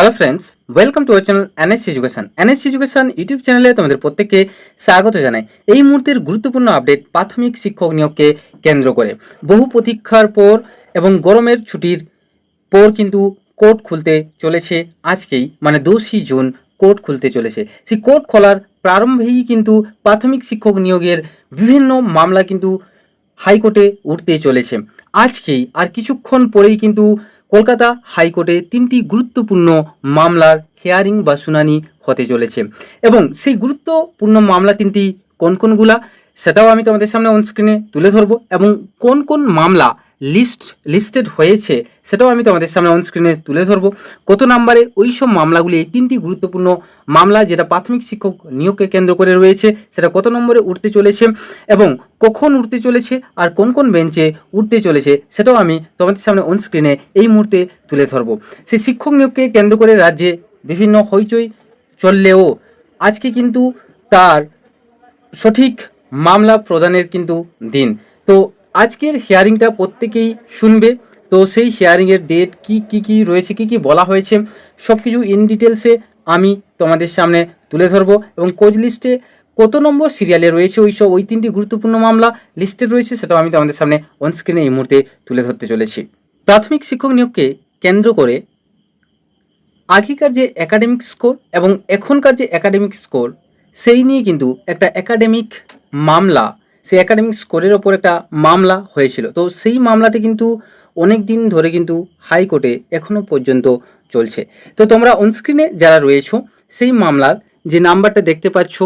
Hello friends welcome to our channel NS education NS education YouTube চ্যানেলে তোমাদের প্রত্যেককে স্বাগত জানাই। এই মুহূর্তের গুরুত্বপূর্ণ আপডেট প্রাথমিক শিক্ষক নিয়োগকে কেন্দ্র করে। বহু প্রতীক্ষার পর এবং গরমের ছুটির পর কিন্তু কোর্ট খুলতে চলেছে আজকেই মানে দোষী জুন কোর্ট খুলতে চলেছে। সেই কোর্ট খোলার প্রারম্ভেই কিন্তু প্রাথমিক শিক্ষক নিয়োগের বিভিন্ন মামলা কিন্তু হাইকোর্টে উঠতে চলেছে। আজকেই আর কিছুক্ষণ পরেই কিন্তু কলকাতা হাইকোর্টে তিনটি গুরুত্বপূর্ণ মামলার হেয়ারিং বা শুনানি হতে চলেছে। এবং সেই গুরুত্বপূর্ণ মামলা তিনটি কোন কোনগুলা, সেটাও আমি তোমাদের সামনে অন স্ক্রিনে তুলে ধরবো। এবং কোন কোন মামলা লিস্ট লিস্টেড হয়েছে, সেটাও আমি তোমাদের সামনে অন স্ক্রিনে তুলে ধরবো। কত নাম্বারে ওই সব মামলাগুলি, এই তিনটি গুরুত্বপূর্ণ মামলা যেটা প্রাথমিক শিক্ষক নিয়োগকে কেন্দ্র করে রয়েছে, সেটা কত নম্বরে উঠতে চলেছে এবং কখন উঠতে চলেছে আর কোন কোন বেঞ্চে উঠতে চলেছে, সেটাও আমি তোমাদের সামনে অন স্ক্রিনে এই মুহূর্তে তুলে ধরবো। সেই শিক্ষক নিয়োগকে কেন্দ্র করে রাজ্যে বিভিন্ন হইচই চললেও আজকে কিন্তু তার সঠিক মামলা প্রদানের কিন্তু দিন। তো আজকের হিয়ারিংটা প্রত্যেকেই শুনবে। তো সেই হিয়ারিংয়ের ডেট কি কি কি রয়েছে, কি কি বলা হয়েছে সব কিছু ইন ডিটেলসে আমি তোমাদের সামনে তুলে ধরবো এবং কোচ লিস্টে কত নম্বর সিরিয়ালে রয়েছে ওই সব ওই তিনটি গুরুত্বপূর্ণ মামলা লিস্টে রয়েছে সেটাও আমি তোমাদের সামনে অনস্ক্রিনে এই মুহূর্তে তুলে ধরতে চলেছি। প্রাথমিক শিক্ষক নিয়োগকে কেন্দ্র করে আগেকার যে একাডেমিক স্কোর এবং এখনকার যে একাডেমিক স্কোর সেই নিয়ে কিন্তু একটা একাডেমিক মামলা সেই একাডেমিক স্কোরের ওপর একটা মামলা হয়েছিল। তো সেই মামলাটি কিন্তু অনেক দিন ধরে কিন্তু হাইকোর্টে এখনও পর্যন্ত চলছে। তো তোমরা অনস্ক্রিনে যারা রয়েছো, সেই মামলার যে নাম্বারটা দেখতে পাচ্ছ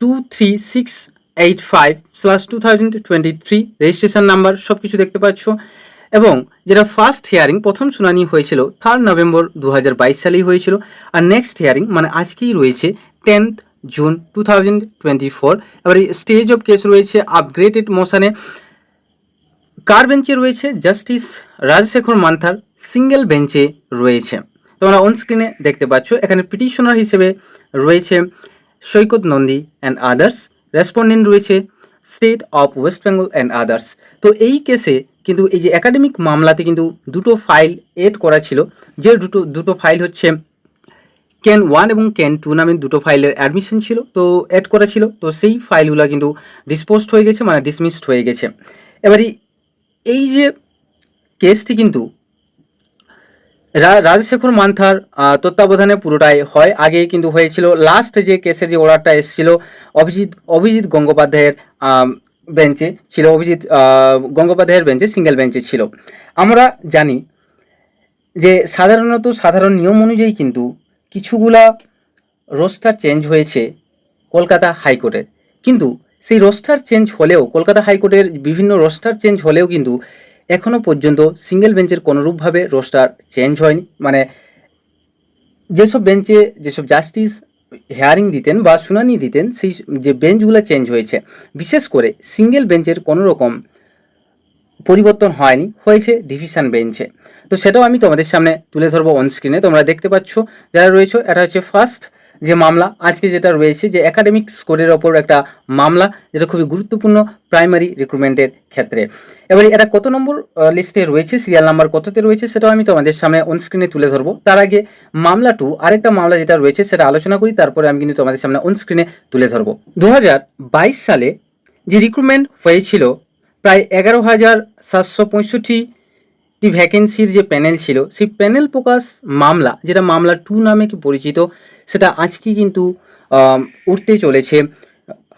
two three six eight five slash two thousand twenty three registration number সব কিছু দেখতে পাচ্ছ। এবং যেটা ফার্স্ট হিয়ারিং প্রথম শুনানি হয়েছিল থার্ড নভেম্বর দু হাজার বাইশ সালেই হয়েছিল। আর নেক্সট হিয়ারিং মানে আজকেই রয়েছে tenth June two thousand twenty four এবার স্টেজ অফ কেস রয়েছে আপগ্রেডেড মোশনে কার বেঞ্চে রয়েছে? জাস্টিস রাজশেখর মান্থার সিঙ্গেল বেঞ্চে রয়েছে। তোমরা অন স্ক্রিনে দেখতে পাচ্ছ, এখানে পিটিশনার হিসেবে রয়েছে Saikat Nandi and others respondent রয়েছে state of West Bengal and others তো এই কেসে কিন্তু এই যে একাডেমিক মামলাতে কিন্তু দুটো ফাইল এড করা ছিল। যে দুটো দুটো ফাইল হচ্ছে ক্যান ওয়ান এবং ক্যান টু নামে দুটো ফাইলের অ্যাডমিশন ছিল, তো অ্যাড করা ছিল তো সেই ফাইলগুলো কিন্তু ডিসপোজড হয়ে গেছে মানে ডিসমিসড হয়ে গেছে। এবারে এই যে কেসটি কিন্তু রাজশেখর মান্থার তত্ত্বাবধানে পুরোটাই হয়। আগে কিন্তু হয়েছিল লাস্ট যে কেসের যে অর্ডারটা এসেছিল, অভিজিৎ অভিজিৎ গঙ্গোপাধ্যায়ের বেঞ্চে ছিল, অভিজিৎ গঙ্গোপাধ্যায়ের বেঞ্চে সিঙ্গেল বেঞ্চে ছিল। আমরা জানি যে সাধারণত সাধারণ নিয়ম অনুযায়ী কিন্তু কিছুগুলা রোস্টার চেঞ্জ হয়েছে কলকাতা হাইকোর্টের কিন্তু সেই রোস্টার চেঞ্জ হলেও, কলকাতা হাইকোর্টের বিভিন্ন রোস্টার চেঞ্জ হলেও কিন্তু এখনও পর্যন্ত সিঙ্গেল বেঞ্চের কোনোরূপভাবে রোস্টার চেঞ্জ হয়নি। মানে যেসব বেঞ্চে যেসব জাস্টিস হেয়ারিং দিতেন বা শুনানি দিতেন, সেই যে বেঞ্চগুলো চেঞ্জ হয়েছে। বিশেষ করে সিঙ্গেল বেঞ্চের কোনো রকম পরিবর্তন হয়নি, হয়েছে ডিভিশন বেঞ্চে তো সেটাও আমি তোমাদের সামনে তুলে ধরবো অন স্ক্রিনে তোমরা দেখতে পাচ্ছ, যারা রয়েছে, এটা হচ্ছে ফার্স্ট যে মামলা। আজকে যেটা রয়েছে যে একাডেমিক স্কোরের ওপর একটা মামলা, যেটা খুবই গুরুত্বপূর্ণ প্রাইমারি রিক্রুটমেন্টের ক্ষেত্রে। এবারে এটা কত নম্বর লিস্টে রয়েছে সিরিয়াল নাম্বার কততে রয়েছে, সেটাও আমি তোমাদের সামনে অনস্ক্রিনে তুলে ধরবো। তার আগে মামলা টু আরেকটা মামলা যেটা রয়েছে, সেটা আলোচনা করি, তারপরে আমি কিন্তু তোমাদের সামনে অনস্ক্রিনে তুলে ধরবো। দু হাজার বাইশ সালে যে রিক্রুটমেন্ট হয়েছিল প্রায় এগারো হাজার সাতশো পঁয়ষট্টিটি ভ্যাকেন্সির যে প্যানেল ছিল, সেই প্যানেল প্রকাশ মামলা, যেটা মামলা টু নামে কি পরিচিত, সেটা আজকে কিন্তু উঠতে চলেছে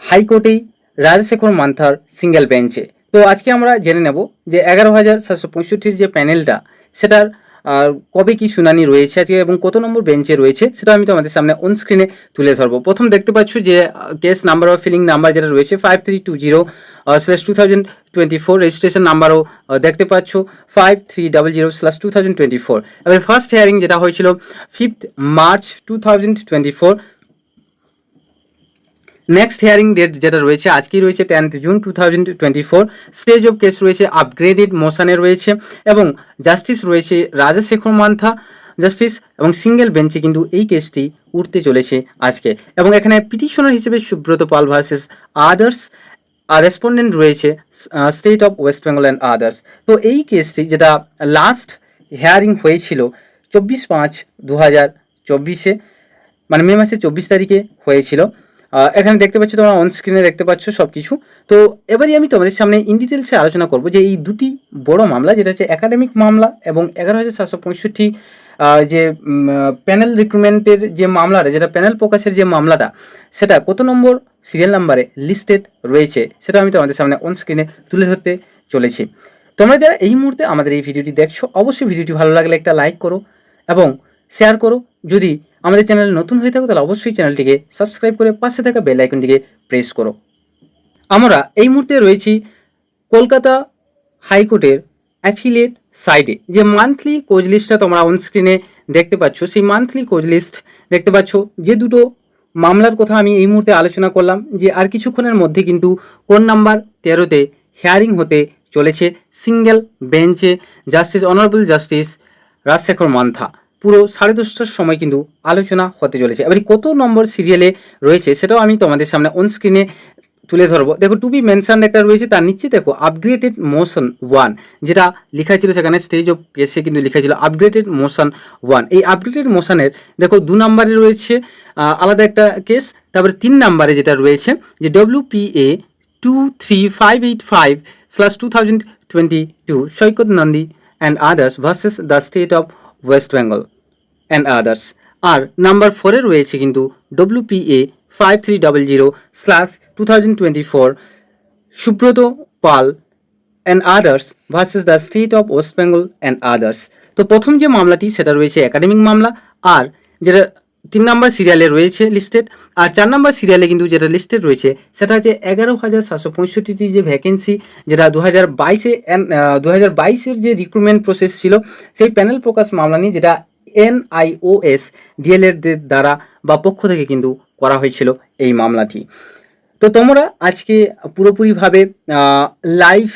হাইকোর্টেই রাজশেখর মান্থার সিঙ্গেল বেঞ্চে তো আজকে আমরা জেনে নেব যে এগারো হাজার সাতশো পঁয়ষট্টির যে প্যানেলটা সেটার, আর কবে কি শুনানি রয়েছে আজকে এবং কত নম্বর বেঞ্চে রয়েছে, সেটা আমি তোমাদের সামনে অন স্ক্রিনে তুলে ধরবো। প্রথম দেখতে পাচ্ছ যে case number of filing number যেটা রয়েছে five three two zero slash two thousand twenty four registration নাম্বারও দেখতে পাচ্ছ five three double zero slash two thousand twenty four এবার ফার্স্ট হিয়ারিং যেটা হয়েছিল fifth March two thousand twenty four next hearing date যেটা রয়েছে, আজকেই রয়েছে tenth June two thousand twenty four stage of case রয়েছে আপগ্রেডেড মোশনে রয়েছে এবং জাস্টিস রয়েছে রাজাশেখর মান্থা জাস্টিস এবং সিঙ্গেল বেঞ্চে কিন্তু এই কেসটি উঠতে চলেছে আজকে। এবং এখানে পিটিশনার হিসেবে Subrata Pal versus others respondent রয়েছে state of West Bengal and others তো এই কেসটি যেটা লাস্ট হেয়ারিং হয়েছিল, চব্বিশ পাঁচ দু হাজার চব্বিশে মানে মে মাসের চব্বিশ তারিখে হয়েছিল। এখানে দেখতে পাচ্ছ তোমরা অন স্ক্রিনে দেখতে পাচ্ছ সব কিছু তো এবারই আমি তোমাদের সামনে ইন ডিটেলসে আলোচনা করব যে এই দুটি বড় মামলা, যেটা হচ্ছে একাডেমিক মামলা এবং এগারো হাজার সাতশো পঁয়ষট্টি যে প্যানেল রিক্রুটমেন্টের যে মামলাটা, যেটা প্যানেল প্রকাশের যে মামলাটা, সেটা কত নম্বর সিরিয়াল নাম্বারে লিস্টেড রয়েছে। সেটা আমি তোমাদের সামনে অন স্ক্রিনে তুলে ধরতে চলেছি। তোমরা যারা এই মুহূর্তে আমাদের এই ভিডিওটি দেখছ, অবশ্যই ভিডিওটি ভালো লাগলে একটা লাইক করো এবং শেয়ার করো। যদি আমাদের চ্যানেল নতুন হয়ে থাকো, তাহলে অবশ্যই চ্যানেলটিকে সাবস্ক্রাইব করে পাশে থাকা বেল আইকনটিকে প্রেস করো। আমরা এই মুহূর্তে রয়েছি কলকাতা হাইকোর্টের অ্যাফিলিয়েট সাইডে যে মান্থলি কোচ লিস্টটা তোমরা অন স্ক্রিনে দেখতে পাচ্ছ, সেই মান্থলি কোচ লিস্ট দেখতে পাচ্ছ, যে দুটো মামলার কথা আমি এই মুহূর্তে আলোচনা করলাম যে আর কিছুক্ষণের মধ্যে কিন্তু কোন নাম্বার তেরোতে হেয়ারিং হতে চলেছে সিঙ্গেল বেঞ্চে justice, honourable justice Rajasekhar Mantha. পুরো সাড়ে দশটার সময় কিন্তু আলোচনা হতে চলেছে। এবার কত নম্বর সিরিয়ালে রয়েছে সেটাও আমি তোমাদের সামনে অন স্ক্রিনে তুলে ধরবো। দেখো টু বি মেনশন একটা রয়েছে, তার নিচে দেখো আপগ্রেডেড মোশন ওয়ান যেটা লেখা ছিল সেখানে স্টেজ অফ কেসে কিন্তু লেখা ছিল আপগ্রেডেড মোশন ওয়ান এই আপগ্রেডেড মোশনের দেখো, দু নম্বরে রয়েছে আলাদা একটা কেস তারপরে তিন নম্বরে যেটা রয়েছে, যে W P A two three five eight five slash two thousand twenty two Saikat Nandi and others versus the state of West Bengal and others R number ফোরে রয়েছে কিন্তু WPA five three double zero slash two thousand twenty four Subrata Pal and others versus the state of West Bengal and others তো প্রথম যে মামলাটি, সেটা রয়েছে academic মামলা, আর যেটা তিন নম্বর সিরিয়ালে রয়েছে লিস্টেড আর চার নম্বর সিরিয়ালে কিন্তু যেটা লিস্টেড রয়েছে, সেটা হচ্ছে এগারো হাজার সাতশো পঁয়ষট্টিটি যে ভ্যাকেন্সি যেটা দু হাজার বাইশে দু হাজার বাইশের যে রিক্রুটমেন্ট প্রসেস ছিল, সেই প্যানেল প্রকাশ মামলা নিয়ে যেটা এনআইওএস ডিএলএডদের দ্বারা বা পক্ষ থেকে কিন্তু করা হয়েছিল এই মামলাটি। তো তোমরা আজকে পুরোপুরিভাবে লাইভ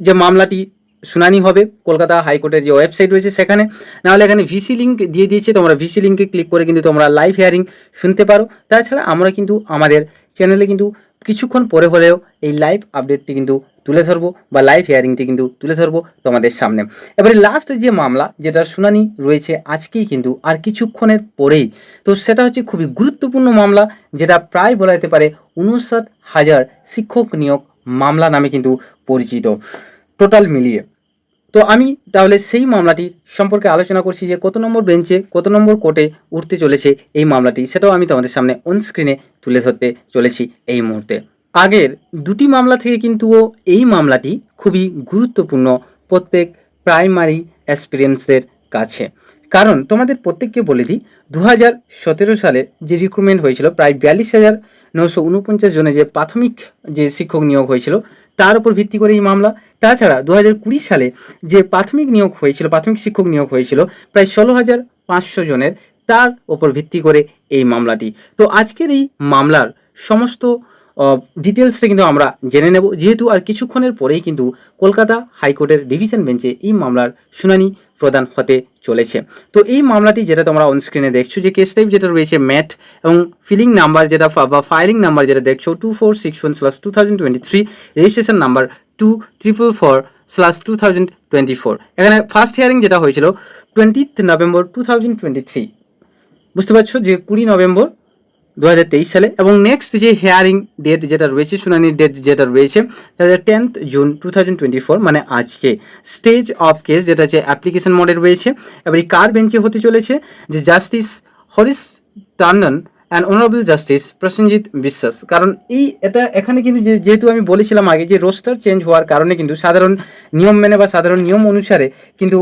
যে মামলাটি শুনানি হবে, কলকাতা হাইকোর্টের যে ওয়েবসাইট রয়েছে সেখানে, নাহলে এখানে ভিসি লিঙ্ক দিয়ে দিয়েছে, তোমরা ভিসি লিঙ্কে ক্লিক করে কিন্তু তোমরা লাইভ হেয়ারিং শুনতে পারো। তাছাড়া আমরা কিন্তু আমাদের চ্যানেলে কিন্তু কিছুক্ষণ পরে হলেও এই লাইভ আপডেটটি কিন্তু তুলে ধরবো বা লাইভ হিয়ারিংটি কিন্তু তুলে ধরবো তোমাদের সামনে। এবারে লাস্ট যে মামলা, যেটার শুনানি রয়েছে আজকেই কিন্তু আর কিছুক্ষণের পরেই। তো সেটা হচ্ছে খুবই গুরুত্বপূর্ণ মামলা, যেটা প্রায় বলা যেতে পারে উনষাট হাজার শিক্ষক নিয়োগ মামলা নামে কিন্তু পরিচিত। টোটাল মিলিয়ে। তো আমি তাহলে সেই মামলাটি সম্পর্কে আলোচনা করছি যে কত নম্বর বেঞ্চে, কত নম্বর কোর্টে উঠতে চলেছে এই মামলাটি, সেটাও আমি তোমাদের সামনে অন স্ক্রিনে তুলে ধরতে চলেছি এই মুহূর্তে। আগের দুটি মামলা থেকে কিন্তু এই মামলাটি খুবই গুরুত্বপূর্ণ প্রত্যেক প্রাইমারি অ্যাসপিরিয়েন্সদের কাছে। কারণ তোমাদের প্রত্যেককে বলে দিই দু হাজার সতেরো সালে যে রিক্রুটমেন্ট হয়েছিল, প্রায় বিয়াল্লিশ হাজার নশো উনপঞ্চাশ জনে যে প্রাথমিক যে শিক্ষক নিয়োগ হয়েছিল, তার উপর ভিত্তি করে এই মামলা। তাছাড়া দু হাজার কুড়ি সালে যে প্রাথমিক নিয়োগ হয়েছিল, প্রাথমিক শিক্ষক নিয়োগ হয়েছিল, প্রায় ষোলো হাজার পাঁচশো জনের, তার ওপর ভিত্তি করে এই মামলাটি। তো আজকের এই মামলার সমস্ত ডিটেলসটা কিন্তু আমরা জেনে নেব। যেহেতু আর কিছুক্ষণের পরেই কিন্তু কলকাতা হাইকোর্টের ডিভিশন বেঞ্চে এই মামলার শুনানি প্রদান হতে চলেছে। তো এই মামলাটি যেটা তোমরা অনস্ক্রিনে দেখছ, যে কেস টাইপ যেটা রয়েছে, ম্যাট এবং ফিলিং নাম্বার যেটা বা ফাইলিং নাম্বার যেটা দেখছ two four six one slash two thousand twenty three registration number two triple four slash two thousand twenty four এখানে ফার্স্ট হিয়ারিং যেটা হয়েছিল twentieth November two thousand twenty three বুঝতে পারছ যে কুড়ি নভেম্বর দু হাজার তেইশ সালে এবং নেক্সট যে হেয়ারিং ডেট যেটা রয়েছে শুনানির ডেট যেটা রয়েছে টেন্থ জুন টু মানে আজকে। স্টেজ অফ কেস যেটা হচ্ছে অ্যাপ্লিকেশন মোডে রয়েছে। এবার এই কার বেঞ্চে হতে চলেছে যে justice Harish Tandon and honourable justice Prasenjit Biswas কারণ এই এটা এখানে কিন্তু যেহেতু আমি বলেছিলাম আগে যে রোস্টার চেঞ্জ হওয়ার কারণে কিন্তু সাধারণ নিয়ম মেনে বা সাধারণ নিয়ম অনুসারে কিন্তু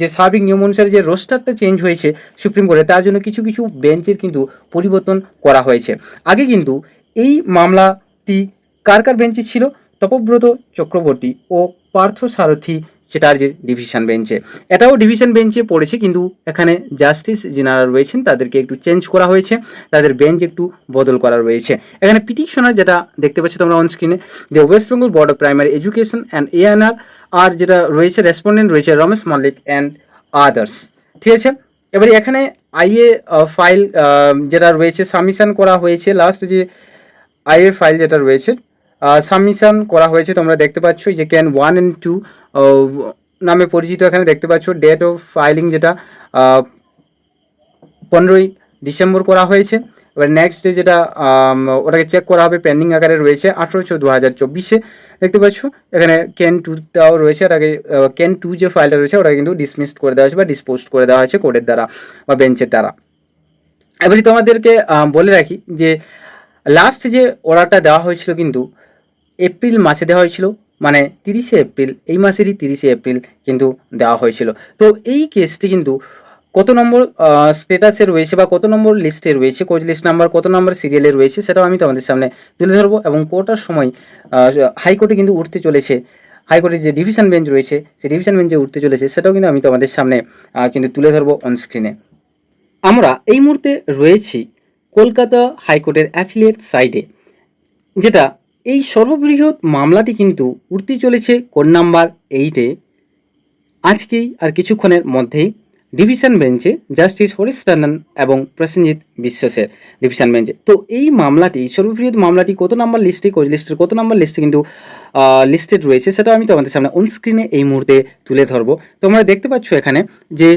যে স্বাভাবিক নিয়ম অনুসারে যে রোস্টারটা চেঞ্জ হয়েছে সুপ্রিম কোর্টে তার জন্য কিছু কিছু বেঞ্চের কিন্তু পরিবর্তন করা হয়েছে আগে কিন্তু এই মামলাটি কার কার বেঞ্চে ছিল তপব্রত চক্রবর্তী ও পার্থ সারথী চ্যাটার্জির ডিভিশন বেঞ্চে এটাও ডিভিশন বেঞ্চে পড়েছে, কিন্তু এখানে জাস্টিস যিনারা রয়েছেন, তাদেরকে একটু চেঞ্জ করা হয়েছে, তাদের বেঞ্চ একটু বদল করা রয়েছে। এখানে পিটিশনার যেটা দেখতে পাচ্ছ তোমরা অন স্ক্রিনে যে West Bengal board of primary education and ANR আর যেটা রয়েছে রেসপন্ডেন্ট রয়েছে রমেশ মল্লিক অ্যান্ড আদার্স ঠিক আছে? এবারে এখানে আইএ ফাইল যেটা রয়েছে সাবমিশন করা হয়েছে। লাস্ট যে আইএ ফাইল যেটা রয়েছে সাবমিশন করা হয়েছে, তোমরা দেখতে পাচ্ছ যে ক্যান ওয়ান অ্যান্ড টু নামে পরিচিত এখানে দেখতে পাচ্ছ ডেট অফ ফাইলিং যেটা পনেরোই ডিসেম্বর করা হয়েছে। এবার নেক্সট ডে যেটা ওটাকে চেক করা হবে পেন্ডিং আকারে রয়েছে আঠেরো ছয় দু হাজার চব্বিশে। দেখতে পাচ্ছ, এখানে কেন টুটাও রয়েছে, এটাকে কেন টু যে ফাইলটা রয়েছে, ওটাকে কিন্তু ডিসমিসড করে দেওয়া হয়েছে বা ডিসপোজড করে দেওয়া হয়েছে কোর্টের দ্বারা বা বেঞ্চের দ্বারা। এবারে তোমাদেরকে বলে রাখি যে লাস্ট যে অর্ডারটা দেওয়া হয়েছিল কিন্তু এপ্রিল মাসে দেওয়া হয়েছিল। মানে তিরিশে এপ্রিল, এই মাসেরই তিরিশে এপ্রিল কিন্তু দেওয়া হয়েছিল। তো এই কেসটি কিন্তু কত নম্বর স্টেটাসে রয়েছে বা কত নম্বর লিস্টে রয়েছে, কোচ লিস্ট নাম্বার কত নম্বর সিরিয়ালে রয়েছে, সেটাও আমি তোমাদের সামনে তুলে ধরবো এবং কোটার সময় হাইকোর্টে কিন্তু উঠতে চলেছে। হাইকোর্টের যে ডিভিশন বেঞ্চ রয়েছে, সেই ডিভিশন বেঞ্চে উঠতে চলেছে, সেটাও কিন্তু আমি তোমাদের সামনে কিন্তু তুলে ধরবো অনস্ক্রিনে আমরা এই মুহূর্তে রয়েছি কলকাতা হাইকোর্টের অ্যাফিলিয়েট সাইডে যেটা এই সর্ববৃহৎ মামলাটি কিন্তু উঠতে চলেছে কোড নাম্বার এইটে আজকেই আর কিছুক্ষণের মধ্যেই ডিভিশন বেঞ্চে জাস্টিস হরিশ টান্ডন এবং প্রসেনজিৎ বিশ্বাসের ডিভিশন বেঞ্চে। তো এই মামলাটি, সর্ববৃহৎ মামলাটি কত নাম্বার লিস্টে কোচ লিস্টের কত নাম্বার লিস্টে কিন্তু লিস্টেড রয়েছে সেটা আমি তোমাদের সামনে অন স্ক্রিনে এই মুহূর্তে তুলে ধরবো। তোমরা দেখতে পাচ্ছ এখানে যে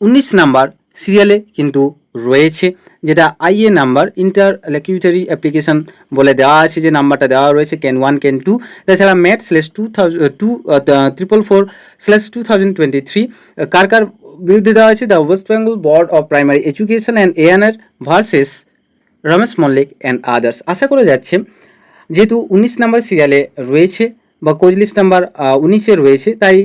উনিশ নাম্বার সিরিয়ালে কিন্তু রয়েছে, যেটা IA number interlocutory application বলে দেওয়া আছে, যে নাম্বারটা দেওয়া রয়েছে ক্যান ওয়ান ক্যান টু তাছাড়া MAT slash two thousand two triple four slash two thousand twenty three কার কার বিরুদ্ধে দেওয়া আছে? The West Bengal board of primary education and ANR versus Ramesh Mallick and others আশা করা যাচ্ছে, যেহেতু উনিশ নাম্বার সিরিয়ালে রয়েছে বা কোচ লিস্ট নাম্বার উনিশে রয়েছে। তাই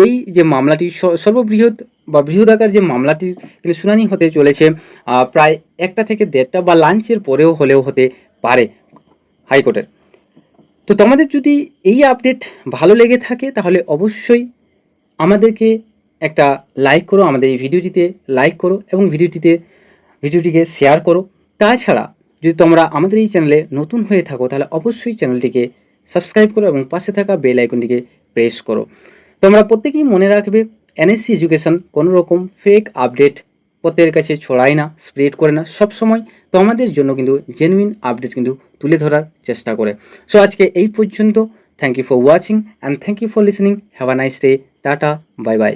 ওই যে মামলাটি সর্ববৃহৎ বা বৃহদাকার যে মামলাটির কিন্তু শুনানি হতে চলেছে প্রায় একটা থেকে দেড়টা বা লাঞ্চের পরেও হলেও হতে পারে হাইকোর্টের। তো তোমাদের যদি এই আপডেট ভালো লেগে থাকে, তাহলে অবশ্যই আমাদেরকে একটা লাইক করো, আমাদের এই ভিডিওটিতে লাইক করো এবং ভিডিওটিতে, ভিডিওটিকে শেয়ার করো। তাছাড়া যদি তোমরা আমাদের এই চ্যানেলে নতুন হয়ে থাকো, তাহলে অবশ্যই চ্যানেলটিকে সাবস্ক্রাইব করো এবং পাশে থাকা বেল আইকনটিকে প্রেস করো। তোমরা প্রত্যেকেই মনে রাখবে এনএসসি এডুকেশন কোনো রকম ফেক আপডেট প্রত্যেকের কাছে ছড়ায় না স্প্রেড করে না। সব সময় তোমাদের জন্য কিন্তু জেনুইন আপডেট কিন্তু তুলে ধরার চেষ্টা করে। সো আজকে এই পর্যন্ত। Thank you for watching and thank you for listening have a nice day tata bye bye